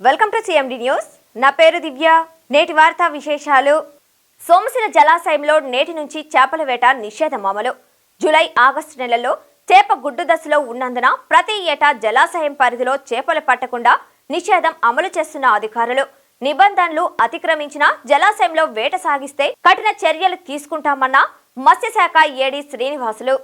welcome to CMD news నా పేరు దివ్య. నేటి వార్తా విశేషాలు. సోమసిర జలాశయంలో నేటి నుంచి చేపల వేట నిషేధం అమలు జూలై ఆగస్టు నెలల్లో చేప గుడ్డు దశలో ఉన్నందున ప్రతి ఏటా జలాశయం పరిధిలో చేపలు పట్టకుండా నిషేధం అమలు చేస్తున్న అధికారులు. నిబంధనలు అతిక్రమించిన జలాశయంలో వేట సాగిస్తే కఠిన చర్యలు తీసుకుంటామన్న మత్స్యశాఖ ఏడీ శ్రీనివాసులు.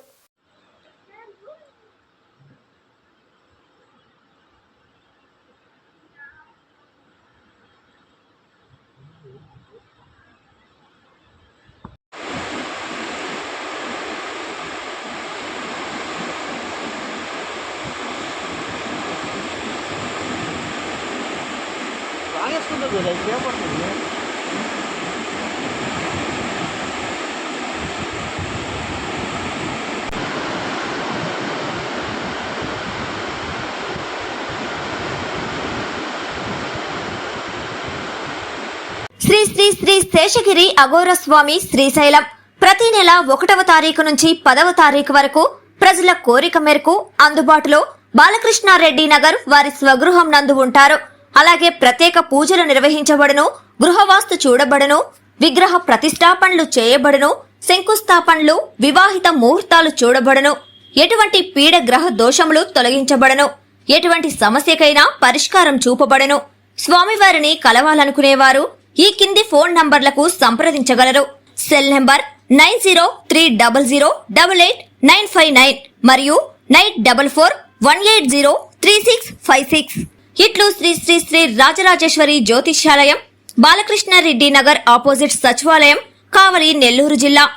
శ్రీ శ్రీ శ్రీ శేషగిరి అఘోర స్వామి శ్రీశైలం. ప్రతి నెల ఒకటవ తారీఖు నుంచి పదవ తారీఖు వరకు ప్రజల కోరిక మేరకు అందుబాటులో బాలకృష్ణారెడ్డి నగర్ వారి స్వగృహం నందు ఉంటారు. అలాగే ప్రత్యేక పూజలు నిర్వహించబడును గృహవాస్తు చూడబడును విగ్రహ ప్రతిష్టాపనలు చేయబడును శంకుస్థాపనలు వివాహిత ముహూర్తాలు చూడబడను. ఎటువంటి పీడ గ్రహ దోషములు తొలగించబడను. ఎటువంటి సమస్యకైనా పరిష్కారం చూపబడను. స్వామివారిని కలవాలనుకునేవారు ఈ కింది ఫోన్ నంబర్లకు సంప్రదించగలరు. Cell number nine zero three double zero double eight nine five nine మరియు nine double four one eight zero three six five six. ఇట్లు శ్రీ శ్రీ శ్రీ రాజరాజేశ్వరి జ్యోతిష్యాలయం బాలకృష్ణారెడ్డి నగర్ ఆపోజిట్ సచివాలయం కావలి నెల్లూరు జిల్లా.